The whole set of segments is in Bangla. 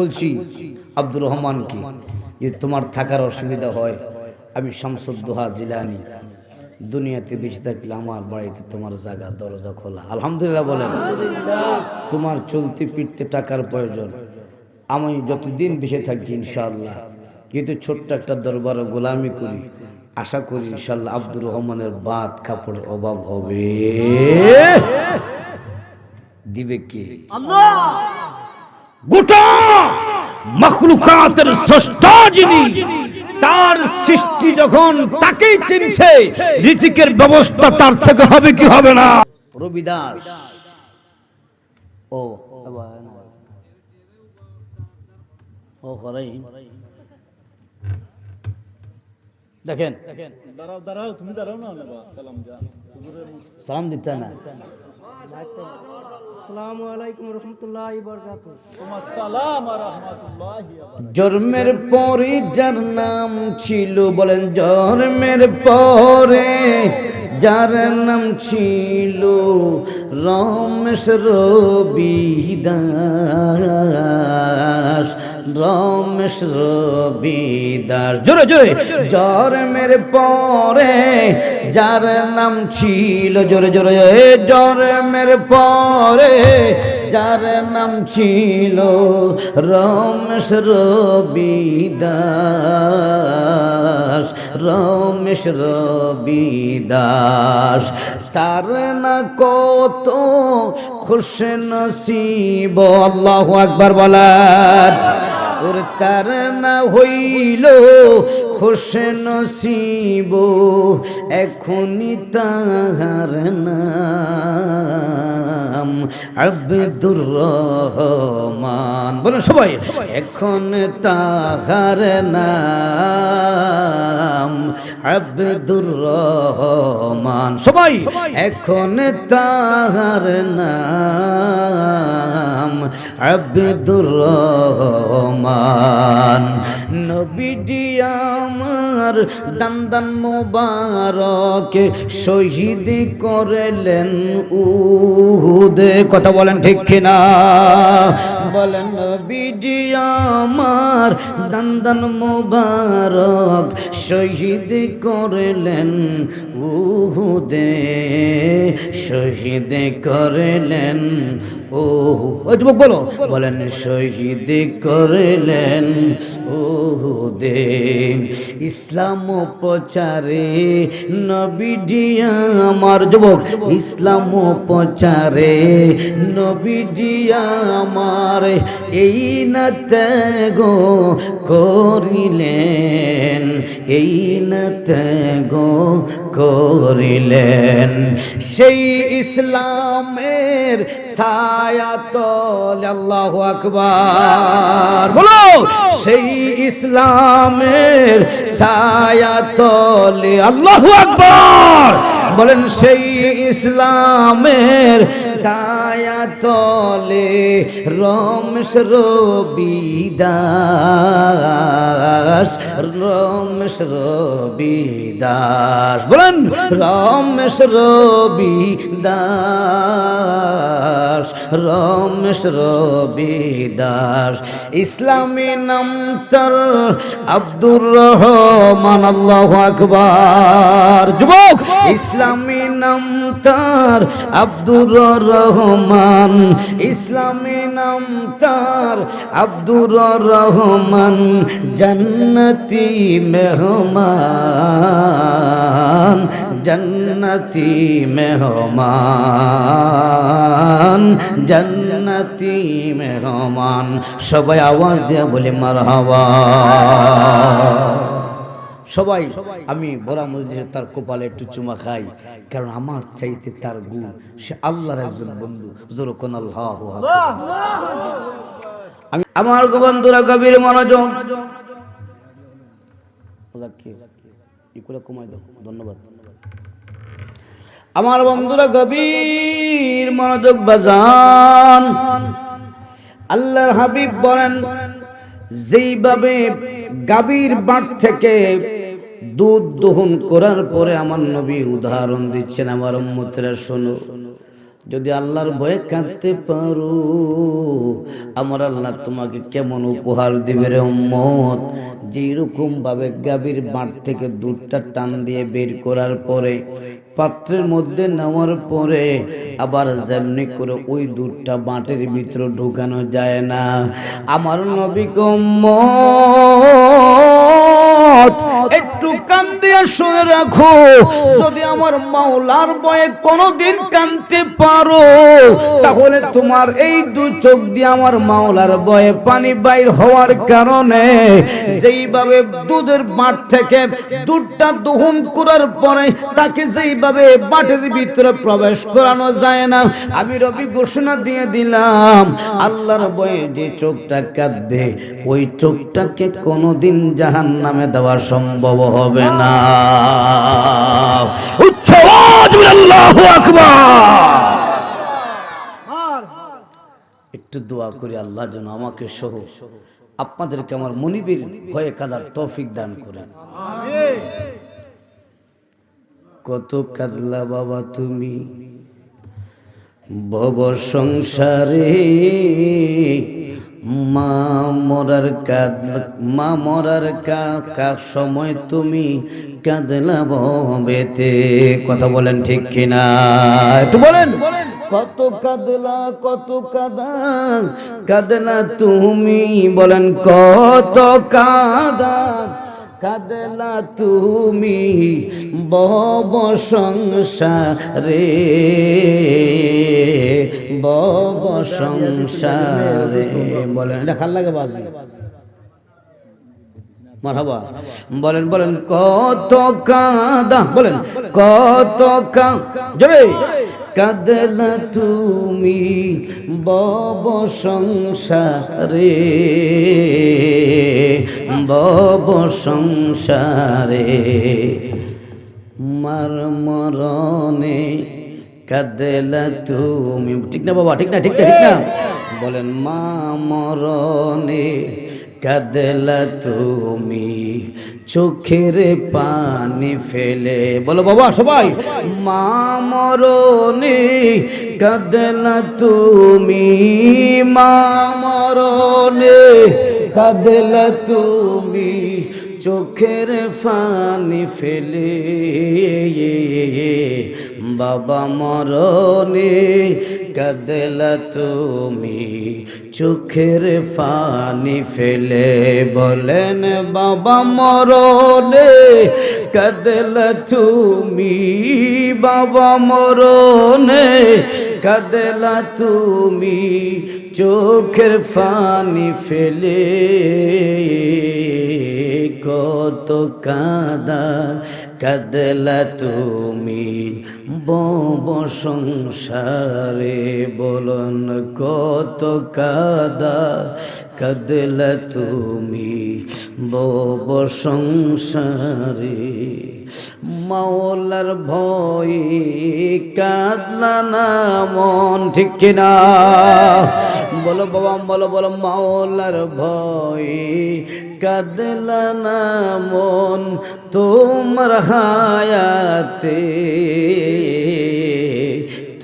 বলছি, আব্দুর রহমান কি যে তোমার থাকার অসুবিধা হয়, আমি শামসুদ্দোহা জিলানি, দুনিয়াতে বেঁচে থাকলে আমার বাড়িতে তোমার জায়গা, দরজা খোলা। আলহামদুলিল্লাহ বলেন, তোমার চলতে ফিরতে টাকার প্রয়োজন। আমি যতদিন বেঁচে থাকি, ইনশাআল্লাহ, কিন্তু ছোট্ট একটা দরবারে গোলামি করি, আশা করি ইনশাল্লাহ আব্দুর রহমানের বাদ কাপড়ের অভাব হবে। দিবে কে? গোটা মখলুকাতের স্রষ্টা যিনি তার সৃষ্টি যখন তাকেই চিনছে রিজিকের ব্যবস্থা তার থেকে হবে কি হবে না? রবিদাস। ও ও করাই। দেখেন। দাঁড়াও দাঁড়াও তুমি দাঁড়াও না সালাম দিতে না। আসসালামু আলাইকুম রহমতুল্লাহ বরকাত তোমার সালাম আর রহমাতুল্লাহি জন্মের পরে যার নাম ছিল বলেন জন্মের পরে যার নাম ছিল রমেশ রবিদাস। রমেশ রবিদাস। জোরে জোরে। জন্মের পরে যার নাম ছিল, জোরে জোরে। জন্মের পরে যার নাম ছিল রমেশ রবিদাস রমেশ রবিদাস। তার না কত খুশ নসিব আল্লাহ আকবার বলার ওর তার না হইল খুশ নসিব, এখনই তাহার নাম আব্দুর রহমান। বলেন সবাই, এখন তাহার নাম আব্দুর রহমান। সবাই, এখন তাহার নাম আব্দুর রহমান। নবীজি আমার দান্দান মোবারক শহীদ করলেন উহুদে। কথা বলেন ঠিক কিনা? বলেন, নবীজি আমার দান্দান মোবারক শহীদ করলেন উহুদে। শহীদ করলেন ও যুবক বলো। বলেন, শহীদ করলেন ওহুদে ইসলাম প্রচারে নবীজি আমার যুবক, ইসলাম প্রচারে নবীজি আমার এই না ত্যাগো করিলেন, এই না ত্যাগো করিলেন। সেই ইসলামের সায়াতল আল্লাহ আকবার। বলো সেই ইসলামের ছায়া তলে আল্লাহ আকবর। বলেন সেই ইসলামের ছায়া তলে রমেশ রবিদাস রমেশ রবিদাস বলেন রমেশ রবিদাস রমেশ রবিদাস ইসলামী নাম তার আব্দুর রহমান, আল্লাহ আকবার। যুবক, ইসলামী নাম তার আব্দুর রহমান। ইসলামী নাম তার আব্দুর রহমান। জন্নতি মেহমান, জন্নতি মেহমান জন্নতি মেহমান। সবাই আওয়াজ দিয়ে বলি মার সবাই, আমি বড়া মসজিদে তার কপালে একটু চুমা খাই, কারণ আমার চাইতে তার গুণ, সে আল্লাহর একজন বন্ধু যেরকম আল্লাহ আমি, আমার বন্ধুরা, গভীর মনোযোগ আমার বন্ধুরা গভীর মনোযোগ বাজান। আল্লাহর হাবিব বলেন, যেইভাবে গাভীর বাট থেকে দুধ দহন করার পরে আমার নবী উদাহরণ দিচ্ছেন, আমার উম্মতেরা শোনো। যদি আল্লাহর ভয়ে কাঁদতে পারো, আমার আল্লাহ তোমাকে কেমন উপহার দিবে রে উম্মত? যেরকম ভাবে গাভীর বাঁট থেকে দুধটা টান দিয়ে বের করার পরে, পাত্রের মধ্যে নেওয়ার পরে, আবার যেমনি করে ওই দুধটা বাঁটের ভিতরে ঢুকানো যায় না। আমার নবী একটু কান দিয়ে শুয়ে রাখো। যদি আমার মাওলার বয়ে কানতে পারো, তাহলে তোমার এই দু চোখ দিয়ে আমার মাওলার বয়ে পানি বাইর হওয়ার কারণে যেইভাবে দুধের বাট থেকে দুধটা দহন করার পরে তাকে যেইভাবে বাটের ভিতরে প্রবেশ করানো যায় না, আমি রবি ঘোষণা দিয়ে দিলাম, আল্লাহর বয়ে যে চোখটা কাঁদবে, ওই চোখটাকে কোনোদিন জাহান নামে দেওয়া সম্ভব হবে না। উচ্চ আল্লাহু আকবার। একটু দোয়া করি আল্লাহ যেন আমাকে সহ আপনাদেরকে আমার মনিবের ভয়ে কাদার তৌফিক দান করেন। কত কাদলা বাবা তুমি ভব সংসারে মা মরার কাদ, মা মরার কা সময় তুমি কাঁদলা বেতে কথা বলেন ঠিক কিনা? একটু বলেন। কত কাঁদলা, কত কাদা, কাঁদলা তুমি বলেন কত কাদা। কাদলা তুমি বব সংসারে বব সংসারে। বলেন, এটা খাল লাগে বাজি। মারহাবা। বলেন বলেন, কত কাদা, বলেন, কত কা জোরে। কাদলা তুমি বব সংসারে বব সংসারে। মার মরণে কাদেলা তুমি। ঠিক না বাবা, ঠিক না ঠিক না ঠিক না। বলেন, মা মরণে কাদেলা তুমি চোখের পানি ফেলে। বলো, বাবা, সবাই। মা মরণে কাদেলা তুমি। মা মরণে কাদেলা তুমি। চোখের ফানি ফেলে। বাবা মরণে কাদলা তুমি, চোখের ফানি ফেলে বলেন বাবা মরণে কাদলা তুমি, বাবা মরণে কাদলা তুমি, চোখের ফানি ফেলে। কত কাদা কাদলা তুমি বব সংসারে বলন কত কাদা কাদলা তুমি বব সংসারে মাওলার ভয় কাদলা না মন ঠিক কিনা বলো বাবা বলো বলো মাওলার ভয় কাদলা মন তোমার হায়াতে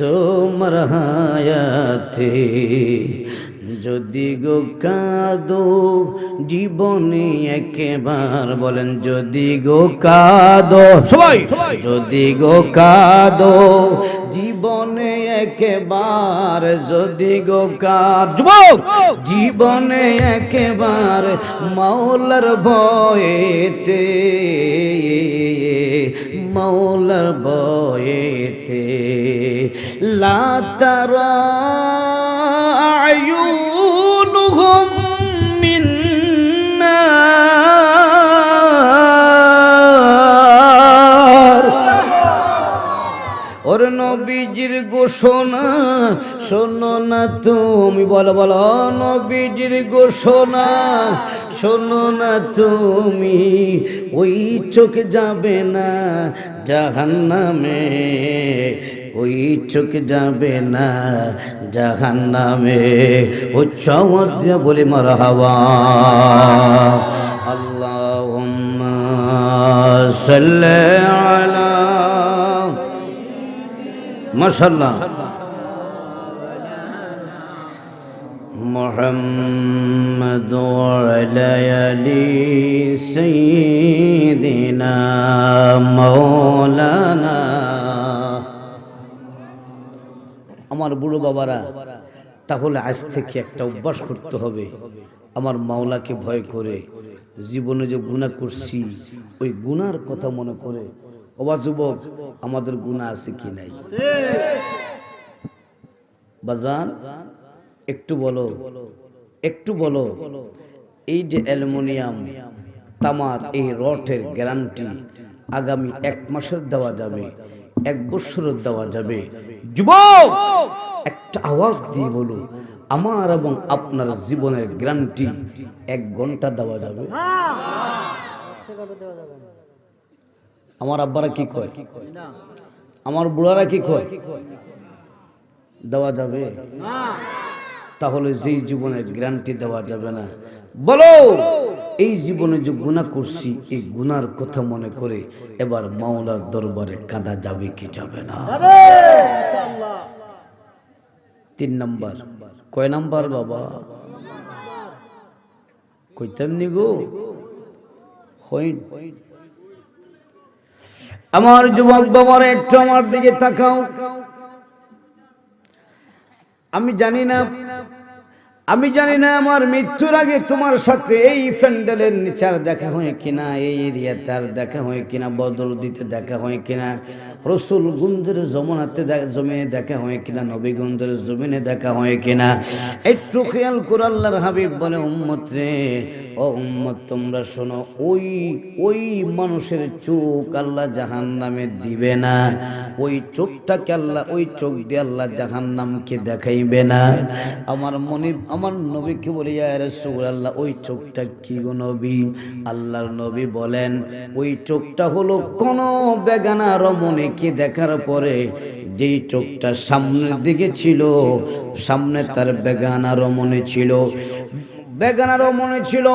তোমার হায়াতে। যদি গো কাদো জীবনে একেবার, বলেন যদি গো কাদো, সবাই যদি গো কাদো জীবনে একেবার, যদি গো যুবক। জীবনে একেবার মাওলার ভয়েতে মৌলার বয়েতে লাতারা নবীজির ঘোষণা, শোনো না তুমি, বলো বলো, নবীজির ঘোষণা, শোনো না তুমি, ওই চোখ যাবে না জাহান্নামে, ওই চোখ যাবে না জাহান্নামে। উচ্চ মধ্যে বলি মার হাওয়া আল্লাহ সাল্লি মশাল্লাহ محمد وعلى آل سيدنا مولانا আমার বুড়ো বাবারা, তাহলে আজ থেকে একটা অভ্যাস করতে হবে। আমার মাওলাকে ভয় করে, জীবনে যে গুণা করছি, ওই গুনার কথা মনে করে অবা যুবক, আমাদের গুণা আছে কি নাই? বাজান, একটু বলো একটু বলো, এই যে অ্যালুমিনিয়াম, তামার এই রটের গ্যারান্টি আগামী এক মাসের দেওয়া যাবে, এক বছরের দেওয়া যাবে। যুবক, একটা আওয়াজ দিয়ে বলো, আমার এবং আপনার জীবনের গ্যারান্টি এক ঘণ্টা দেওয়া যাবে? আমার আব্বারা কি কয়? আমার বুড়ারা কি কয়? দেওয়া যাবে। তাহলে যেই জীবনের গ্যারান্টি দেওয়া যাবে না, বলো, এই জীবনে যে গুণা করছি, এই গুনার কথা মনে করে এবার মাওলার দরবারে কাঁদা যাবে কি যাবে না? তিন নাম্বার। কয় নাম্বার বাবা? কইতাম নি গো? হইন। আমার যুবক বাবার একটু আমার দিকে তাকাও। আমি জানি না, আমি জানি না আমার মৃত্যুর আগে তোমার সাথে এই প্যান্ডেলের নিচার দেখা হয় কিনা, এই এরিয়াতে আর দেখা হয় কিনা, বদল দিতে দেখা হয় কিনা। রসুল গুঞ্জের জমনাতে জমিনে দেখা হয় কিনা, নবী নবীগঞ্জের জমিনে দেখা হয় কিনা? একটু খেয়াল করে আল্লাহর হাবিব বলে, উম্মত রে, ও উম্মত, তোমরা শোনো, ওই ওই মানুষের চোখ আল্লাহ জাহান নামে দিবে না। ওই চোখটাকে আল্লাহ, ওই চোখ দিয়ে আল্লাহ জাহান নামকে দেখাইবে না। আমার মনে, আমার নবীকে বলি রসুল আল্লাহ ওই চোখটা কি গো নবী? আল্লাহর নবী বলেন, ওই চোখটা হলো কোন বেগানা রমণীকে দেখার পরে যেই চোখটা সামনের দিকে ছিল, সামনে তার বেগানা রমণী ছিল। বেগানা রমণী ছিল,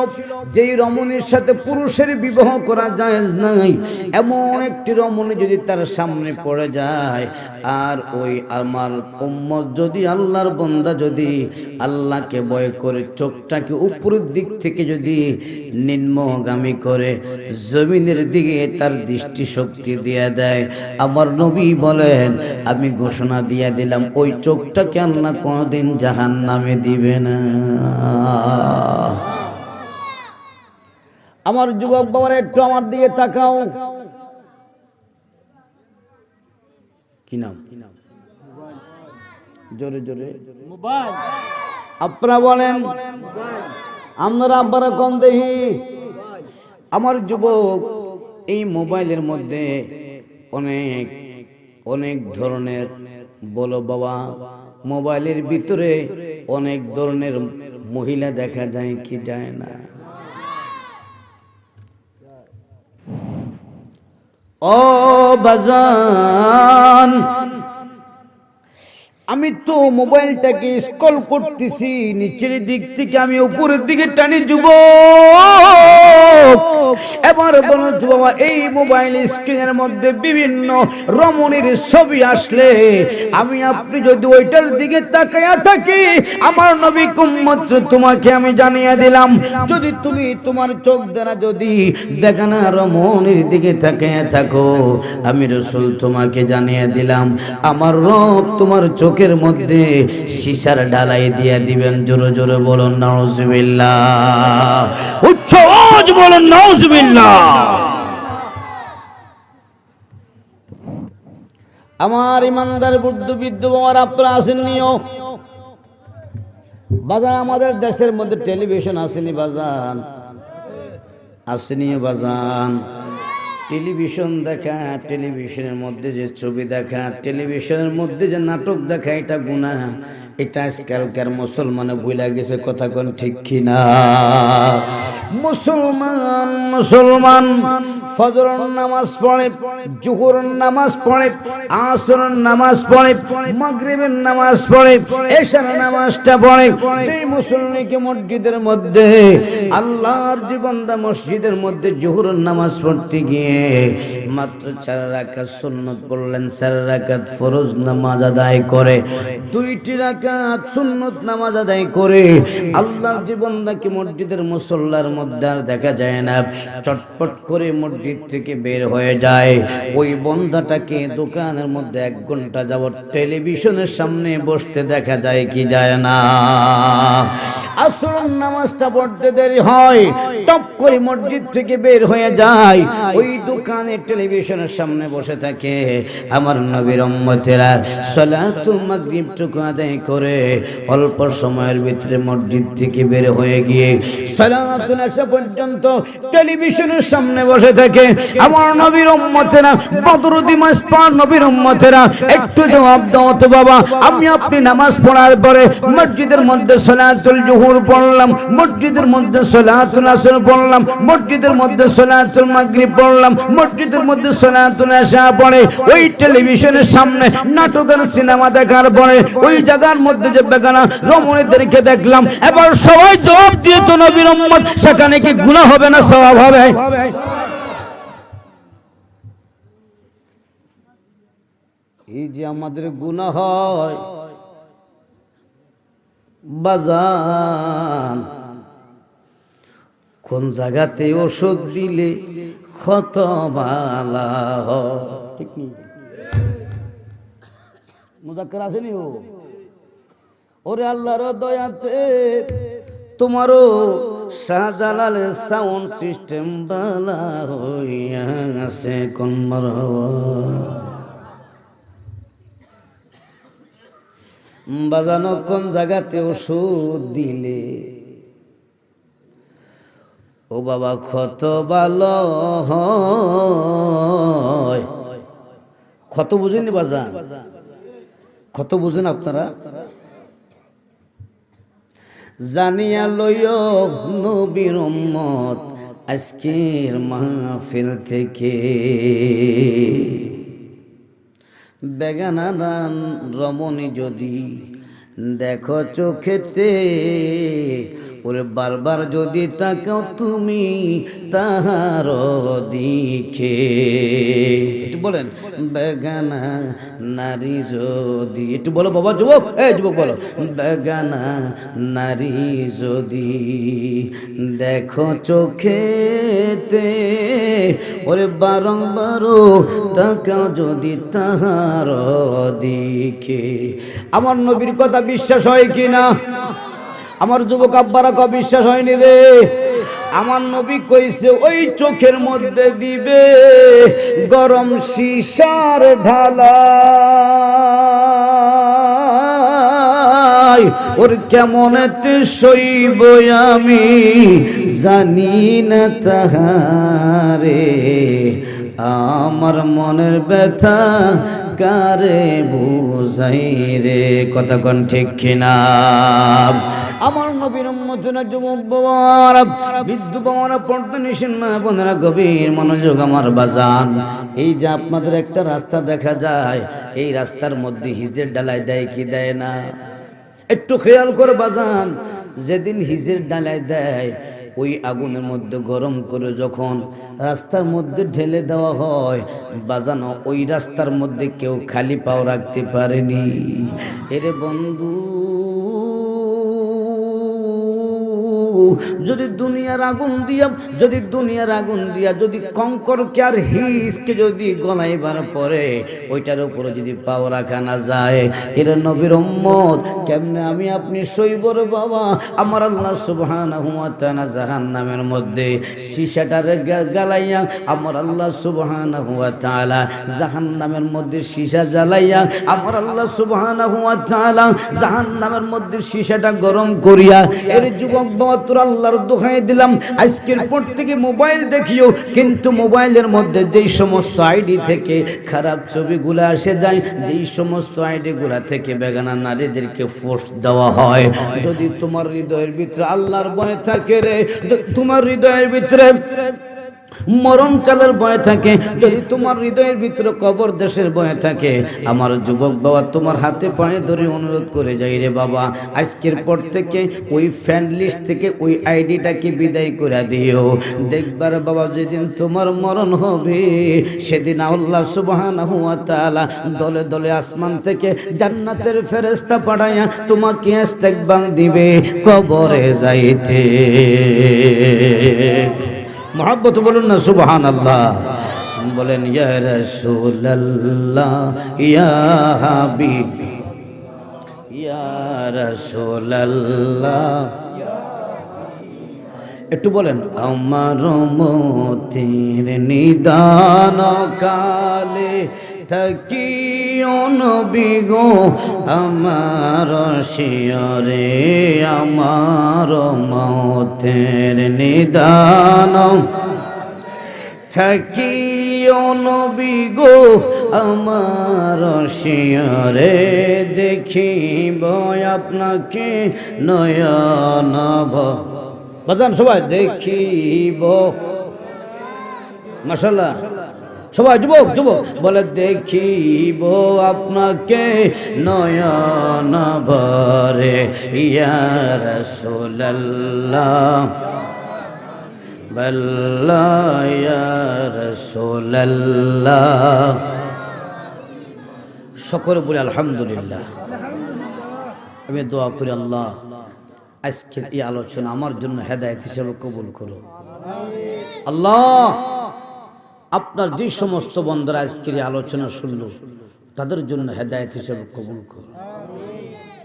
যেই রমণীর সাথে পুরুষের বিবাহ করা যায় নাই, এমন একটি রমণী যদি তার সামনে পড়ে যায় আর ওই আমার উম্মত যদি আল্লাহর বন্দা যদি আল্লাহকে ভয় করে, চোখটাকে উপরের দিক থেকে যদি নিম্নগামী করে, জমিনের দিকে তার দৃষ্টি শক্তি দিয়ে দেয়। আমার নবী বলেন, আমি ঘোষণা দিয়ে দিলাম, ওই চোখটাকে আল্লাহ কোনোদিন জাহান নামে দিবে না। আমার যুবক বাবার, একটু আমার দিকে তাকাও। কি নাম? জোরে জোরে। আপনারা বলেন আপনারা আব্বারা কম দেখি। আমার যুবক এই মোবাইলের মধ্যে অনেক অনেক ধরনের বলো বাবা মোবাইলের ভিতরে অনেক ধরনের মহিলা দেখা যায় কি যায় না। ও বাজান। আমি তো মোবাইলটাকে স্কল করতেছি, নিচের দিক থেকে আমি উপরের দিকে টানি যুব এবার বলো তো বাবা এই মোবাইল স্ক্রিনের মধ্যে বিভিন্ন রমণীর ছবি আসলে। আমি, আপনি যদি ওইটার দিকে তাকায়া থাকি, আমার নবী কুম্মত্র তোমাকে আমি জানিয়ে দিলাম। যদি তুমি তোমার চোখ দ্বারা যদি দেখানা রমণীর দিকে তাকায়া থাকো, আমি রসুল তোমাকে জানিয়ে দিলাম, আমার রব তোমার চোখের মধ্যে সিসার ডালাই দিয়ে দিবেন। জোরে জোরে বলুন, নাউজুবিল্লাহ। উচ্চ আওয়াজ বলুন, নাউজুবিল্লাহ। আমার ইমানদার, বুদ্ধ বিদ্য বাবার আপনারা আসেননিও বাজান আমাদের দেশের মধ্যে টেলিভিশন আসেনি বাজান। আসেনি বাজান। টেলিভিশন দেখা টেলিভিশনের মধ্যে যে ছবি দেখা টেলিভিশনের মধ্যে যে নাটক দেখা এটা গুণা এটা আজকালকার মুসলমানে ভুলে গেছে কথা কোন ঠিক কিনা? মুসলমান মুসলমান, ফজরের নামাজ পড়ে জুহুরের নামাজ পড়ে, আসরের নামাজ পড়ে, মাগরিবের নামাজ পড়ে, এশার নামাজটা পড়ে, যেই মুসল্লিকে মসজিদের মধ্যে, আল্লাহর জীবনদা মসজিদের মধ্যে জোহরের নামাজ পড়তে গিয়ে মাত্র চার রাকাত সুন্নত পড়লেন, চার রাকাত ফরজ নামাজ আদায় করে, দুইটি রাকাত সুন্নত নামাজ আদায় করে আল্লাহর জীবনদাকে মসজিদের মুসল্লার মধ্যে আর দেখা যায় না। চটপট করে মসজিদ থেকে বের হয়ে যায়। ওই বন্ধাটাকে দোকানের মধ্যে এক ঘণ্টা যাবত টেলিভিশনের সামনে বসতে দেখা যায় কি যায় না। নামাজটা পড়তে দেরি হয়, টপ করে মসজিদ থেকে বের হয়ে যায়। ওই দোকানে টেলিভিশনের সামনে বসে থাকে। আমার নবীর উম্মতেরা মাগরিব টুকু আদায় করে অল্প সময়ের ভিতরে মসজিদ থেকে বের হয়ে গিয়ে সালাতুল আসা পর্যন্ত টেলিভিশনের সামনে বসে থাকে। আমার নবীর উম্মতেরা বদরুদ্দি মাস পার নবীর উম্মতেরা, একটু জবাব দাও তো বাবা। আমি আপনি নামাজ পড়ার পরে মসজিদের মধ্যে সালাতুল জুহুর পড়লাম, মসজিদের মধ্যে সালাতুল আসর পড়লাম, মসজিদের মধ্যে সালাতুল মাগরিব পড়লাম, মসজিদের মধ্যে সালাতুল আশা পড়ে। ওই টেলিভিশনের সামনে নাটকের সিনেমা দেখার পরে ওই জায়গার মধ্যে যে বেগানা রমণীদেরকে দেখলাম, এবার সবাই জবাব দিয়ে তো নবীর সেখানে কি হবে না হবে? এই যে আমাদের হয়, বাজান, কোন জায়গাতে ওষুধ দিলে ক্ষত বালা। ঠিক নেই। আসেনি ও? ওরে আল্লাহর দয়াতে তোমারও শাহজালালের সাউন্ড সিস্টেম বালা হইয়া আছে কোন বাজানো কোন জায়গাতে ওষুধ দিলে? ও বাবা, ক্ষত ভালো হয়। ক্ষত বুঝেনি বাজান? ক্ষত বুঝেন আপনারা? জানিয়া লইও নবীর উম্মত আজকের মাহফিল থেকে। বেগানা রান রমণী যদি দেখো চোখেতে ওরে বারবার যদি তাকাও তুমি তাহার দিকে। একটু বলেন, বেগানা নারী যদি, একটু বলো বাবা, যুবক, এ যুবক বলো, বেগানা নারী যদি দেখো চোখেতে, ওরে বারংবার তাকাও যদি তাহার দিকে। আমার নবীর কথা বিশ্বাস হয় কি না আমার যুবক আব্বারা ক বিশ্বাস হয়নি রে? আমার নবী কইছে, ওই চোখের মধ্যে দিবে গরম শিশার ঢালা। ওর কেমন সইব আমি জানি না তাহারে। আমার মনের ব্যথা কারে বুঝাই রে? কতক্ষণ ঠিক কিনা? আমার নবীর উম্মতেরা যুবক বাবারা বৃদ্ধ বাবারা পড়তে নিষেন মা গভীর মনোযোগ আমার বাজান। এই যে আপনাদের একটা রাস্তা দেখা যায়, এই রাস্তার মধ্যে হিজের ডালাই দেয় কি দেয় না? একটু খেয়াল করে বাজান, যেদিন হিজের ডালাই দেয় ওই আগুনের মধ্যে গরম করে যখন রাস্তার মধ্যে ঢেলে দেওয়া হয়, বাজানো ওই রাস্তার মধ্যে কেউ খালি পাও রাখতে পারেনি। এরে বন্ধু যদি দুনিয়ার আগুন দিয়া, যদি দুনিয়ার আগুন দিয়া, যদি কঙ্করকে আর হিসকে যদি গলাইবার পরে, ওইটার উপরে যদি পাও রাখা না যায়, এর নবীর উম্মত, কেমনে আমি আপনি সইবর বাবা? আমার আল্লাহ সুবহানাহু ওয়া তাআলা জাহান্নামের মধ্যে সীসাটারে গালাইয়া আমার আল্লাহ সুবহানাহু ওয়া তাআলা জাহান্নামের মধ্যে সীসা জ্বালাইয়া, আমার আল্লাহ সুবহানাহু ওয়া তাআলা জাহান্নামের মধ্যে সীসাটা গরম করিয়া, এর যুবক বাবা তোর আল্লাহর দোহাই দিলাম। আজকের পর থেকে মোবাইল দেখিও কিন্তু মোবাইলের মধ্যে যেই সমস্ত আইডি থেকে খারাপ ছবিগুলো আসে যায় যেই সমস্ত আইডিগুলা থেকে বেগানা নারীদেরকে ফোর্স দেওয়া হয়। যদি তোমার হৃদয়ের ভিতরে আল্লাহর ভয় থাকে রে তোমার হৃদয়ের ভিতরে মরণকালের ভয় থাকে, যদি তোমার হৃদয়ের ভিতরে কবর দেশের ভয় থাকে, আমার যুবক বাবা তোমার হাতে পায়ে ধরে অনুরোধ করে, যাই রে বাবা, আজকের পর থেকে ওই ফ্যান লিস্ট থেকে ওই আইডিটাকে বিদায় করে দিও। দেখবার বাবা যেদিন তোমার মরণ হবে, সেদিন আল্লাহ তাআলা দলে দলে আসমান থেকে জান্নাতের ফেরেশতা পাঠাইয়া তোমাকে ইস্তেকবাল দিবে, কবরে যাইতে। মোহাব্বত বলুন না সুবহান আল্লাহ বলেন, ইয়া রাসূলুল্লাহ, ইয়া হাবিব ইয়া রাসূলুল্লাহ একটু বলেন, আমার মতির নিদান কালে থাকি অনবিগো আমার শিয়রে, আমার মতের নিদান। থাকি অনবিগো আমার শিয়রে, দেখিব আপনাকে নয়ন বাজান সবাই, দেখিব। মাসাল্লাহ সবাই, যুবক যুবক। বলে, দেখিব আপনাকে নয়ন ভরে ইয়ার সোল্লাহ সকলে বলি, আলহামদুলিল্লাহ। আমি দোয়া করি, আল্লাহ, আজকের এই আলোচনা আমার জন্য হেদায়ত হিসেবে কবুল করো। আল্লাহ আপনার যে সমস্ত বন্ধুরা আজকের আলোচনা শুনল, তাদের জন্য হেদায়ত হিসেবে কবুল করো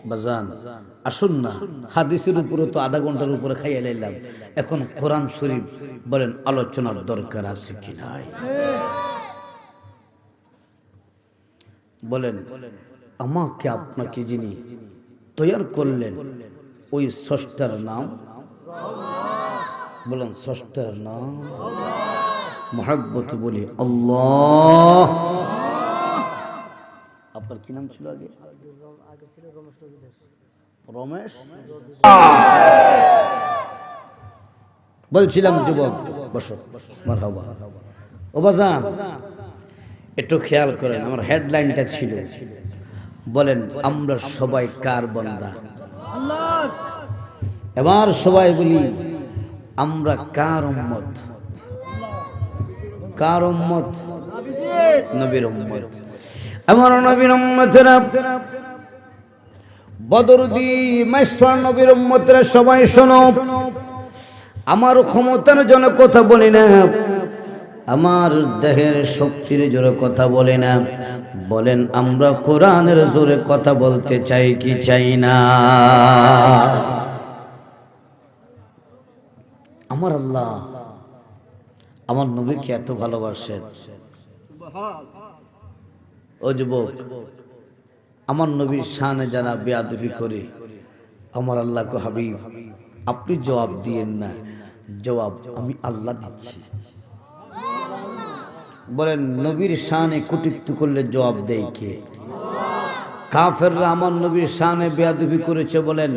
বাজান, আসুন না, হাদিসের উপরে তো আধা ঘণ্টার উপরে খাইয়ে লাইলাম। এখন কোরআন শরীফ বলেন, আলোচনার দরকার আছে কি নাই? বলেন, আমাকে আপনাকে যিনি তৈয়ার করলেন, ওই ষষ্ঠার নাম? বলেন, ষষ্ঠার নাম? মহাব্বত বলি, আল্লাহ। আপনার কি নাম ছিল আগে? রমেশ? বলছিলাম, যুবক, বসো, মারহাবা। ও বাজান, একটু খেয়াল করেন, আমার হেডলাইনটা ছিল। বলেন, আমরা সবাই কার বন্দা? এবার সবাই বলি, আমরা কার উম্মত? কার উম্মত? নবীর উম্মত। আমার নবীর বদরুদি মাইসফার নবীর উম্মতেরা সবাই শোনো। আমার ক্ষমতার জন্য কথা বলি না। আমার দেহের শক্তির জোরে কথা বলে না। বলেন, আমরা কোরআনের জোরে কথা বলতে চাই কি চাই না? আমার আল্লাহ আমার নবীকে এত ভালোবাসেন। ও যুবক, আমার নবীর শানে যারা বেয়াদবি করে আমার আল্লাহকে হাবিব, আপনি জবাব দিয়েন না। জবাব আমি আল্লাহ দিচ্ছি। বলেন, নবীর শানে কুটিক্ত করলে জবাব দেয় কে? কাফেররা আমার নবীর শানে বেয়াদবি করেছে বলেন।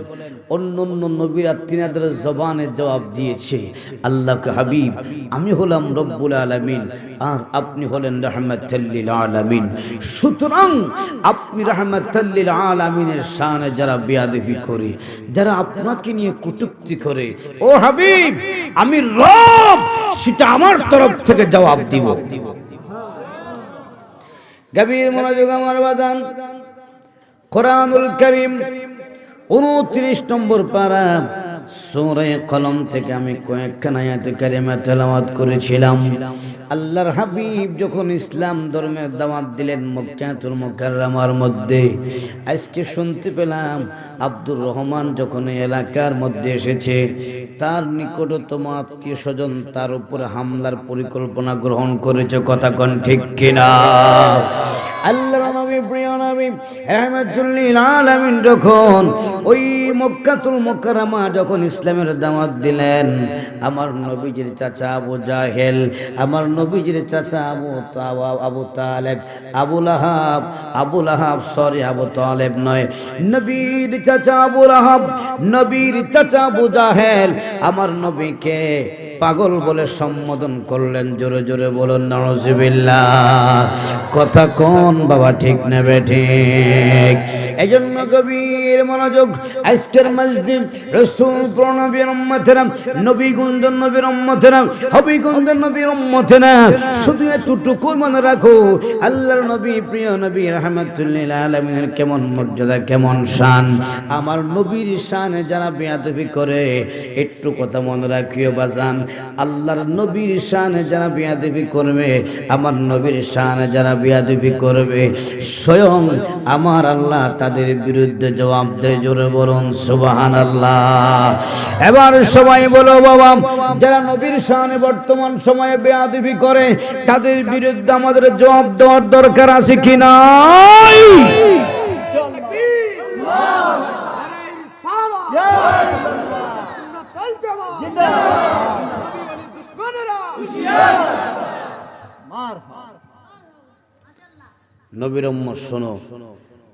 অন্য অন্য নবীরা তিনাদের জবানে জবাব দিয়েছে, আল্লাহকে হাবিব, আমি হলাম রব্বুল আলামিন, আর আপনি হলেন রহমতুল্লিল আলামিন। সুতরাং আপনি রহমতুল্লিল আলামিনের শানে যারা বেয়াদবি করে, যারা আপনাকে নিয়ে কটুক্তি করে, ও হাবিব, আমি রব, সেটা আমার তরফ থেকে জবাব দিব। গভীর মনোযোগ আমার বাদান কোরআনুল করিম উনত্রিশ নম্বর পারা সূরা কলম থেকে আমি কয়েকখানা আয়াতে কারিমা তেলাওয়াত করেছিলাম। আল্লাহর হাবিব যখন ইসলাম ধর্মের দাওয়াত দিলেন মক্কাতুল মুকাররমার মধ্যে, আজকে শুনতে পেলাম আব্দুর রহমান যখন এলাকার মধ্যে এসেছে, তার নিকটতম আত্মীয় স্বজন তার উপরে হামলার পরিকল্পনা গ্রহণ করেছে, কথা কোন ঠিক কিনা? আল্লাহ নবী, প্রিয় নবী রহমাতুল্লিল আলামিন যখন ওই মক্কাতুল মুকাররমা যখন ইসলামের দাওয়াত দিলেন, আমার নবীজির চাচা আবু জাহেল, আমার নবীজির চাচা আবু আবু তালেব, আবু লাহাব আবু লাহাব, সরি, আবু তালেব নয়, নবীর চাচা আবু লাহাব, নবীর চাচা আবু জাহেল, আমার নবীকে পাগল বলে সম্বোধন করলেন, জোরে জোরে বলুন নরজিবিল্লা কথা কোন বাবা, ঠিক নেবে ঠিক? এই জন্য গভীর মনোযোগ, আজকের মসজিদ রসুল প্রণবীর উম্মতেরা নবী গুঞ্জন নবীর উম্মতেরা হবি গুঞ্জন নবীর উম্মতেরা, শুধু এতটুকু মনে রাখো, আল্লাহর নবী, প্রিয় নবী, রহমতুল্লিল আলমিনের কেমন মর্যাদা, কেমন শান? আমার নবীর শানে যারা বেয়াদবি করে, একটু কথা মনে রাখিও বাজান। আল্লাহর নবীর শানে যারা বেয়াদবি করবে আমার নবীর শানে যারা বেয়াদবি করবে স্বয়ং আমার আল্লাহ তাদের বিরুদ্ধে জবাব দেয় জোরে বরং সুবাহান আল্লাহ এবার সবাই বলো বাবা যারা নবীর শানে বর্তমান সময়ে বেয়াদবি করে তাদের বিরুদ্ধে আমাদের জবাব দেওয়ার দরকার আছে কি নাই? নবীর উম্মত, শোনো।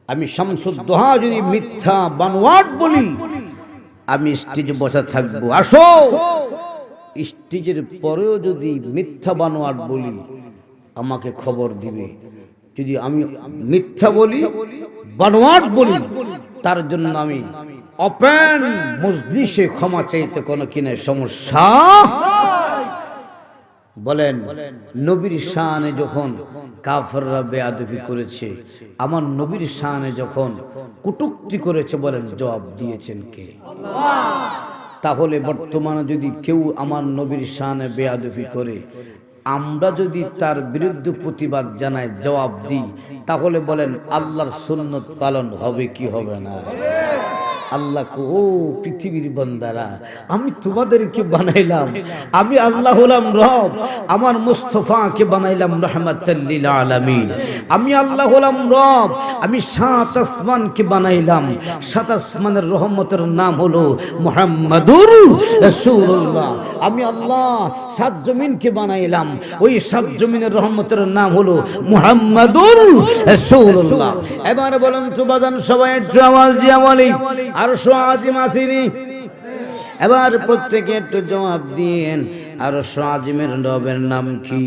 আমি শামসুদ্দোহা যদি মিথ্যা বানোয়াট বলি, আমি স্টেজে বসা থাকব। আসো। স্টেজের পরেও যদি মিথ্যা বানোয়াট বলি, আমাকে খবর দিবে। যদি আমি মিথ্যা বলি, বানোয়াট বলি, তার জন্য আমি ওপেন মসজিষে ক্ষমা চাইতে কোনো কিনে সমস্যা? বলেন, নবীর শানে যখন কাফররা বেয়াদবি করেছে, আমার নবীর শানে যখন কুটুক্তি করেছে বলেন, জবাব দিয়েছেন কে? তাহলে বর্তমানে যদি কেউ আমার নবীর শানে বেয়াদবি করে, আমরা যদি তার বিরুদ্ধে প্রতিবাদ জানাই, জবাব দিই, তাহলে বলেন, আল্লাহর সুন্নত পালন হবে কি হবে না? আল্লাহ ও পৃথিবীর বন্দারা, আমি তোমাদেরকে বানাইলাম। আমি আল্লাহ হলাম রব, আমার মুস্তফাকে বানাইলাম রহমতাল্লিল আলামিন। আমি আল্লাহ হলাম রব, আমি সাত আসমানকে বানাইলাম। সাত আসমানের রহমতের নাম হলো মোহাম্মদুর আমি আল্লাহ সাত জমিনকে বানাইলাম, ওই সাত জমিনের রহমতের নাম হলো মুহাম্মাদুর এবার বলেন তো বাজান সবাই আওয়াজ দিয়ে আর আজিম আসিনি। এবার প্রত্যেকে একটু জবাব দিয়েন আর আজিমের রবের নাম কি?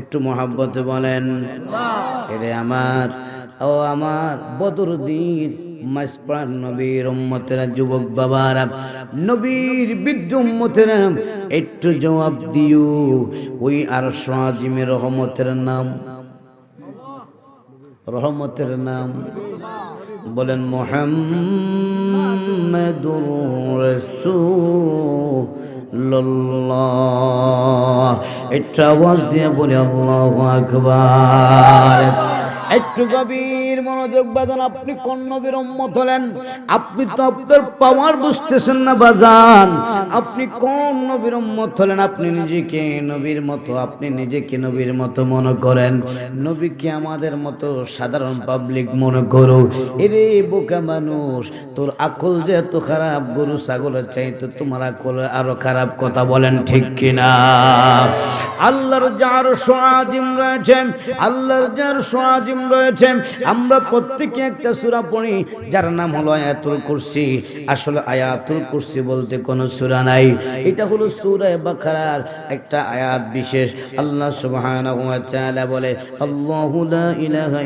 একটু মহাব্বতে বলেন, এরে আমার, ও আমার বদরুদ্দিন মাসপ্রাণ নবীর উম্মতেরা যুবক বাবারা, নবীর বৃদ্ধ উম্মতেরা, একটু জবাব দিও, ওই আর সাজিমের রহমতের নাম। রহমতের নাম। বলেন মোহাম্মদুর রাসূলুল্লাহ। এটা আওয়াজ দিয়ে বলে আল্লাহু আকবার। একটু গভীর মনোযোগ বাজান, আপনি নবীর উম্মত হলেন। আপনি তো আপনার পাওয়ার বুঝতেছেন না বাজান। আপনি কোন নবীর উম্মত হলেন, আপনি নিজেকে নবীর মতো, আপনি নিজেকে নবীর মতো মনে করেন। নবীকে আমাদের মতো সাধারণ পাবলিক মনে করো। এরে বোকা মানুষ, তোর আকল যে এত খারাপ, গরু, ছাগলের চাইতে তোমার আকল আরও খারাপ কথা বলেন ঠিক কিনা? আল্লাহর যার সোয়াজিম রয়েছে, আল্লাহর যার সোয়াজিম রয়েছে। আমরা প্রত্যেকে একটা সূরা পড়ি, যার নাম হলো আয়াতুল কুরসি। আসলে আয়াতুল কুরসি বলতে কোনো সূরা নাই। এটা হলো সূরা বাকারার একটা আয়াত বিশেষ। আল্লাহ সুবহানাহু ওয়া তাআলা বলে, আল্লাহু লা ইলাহা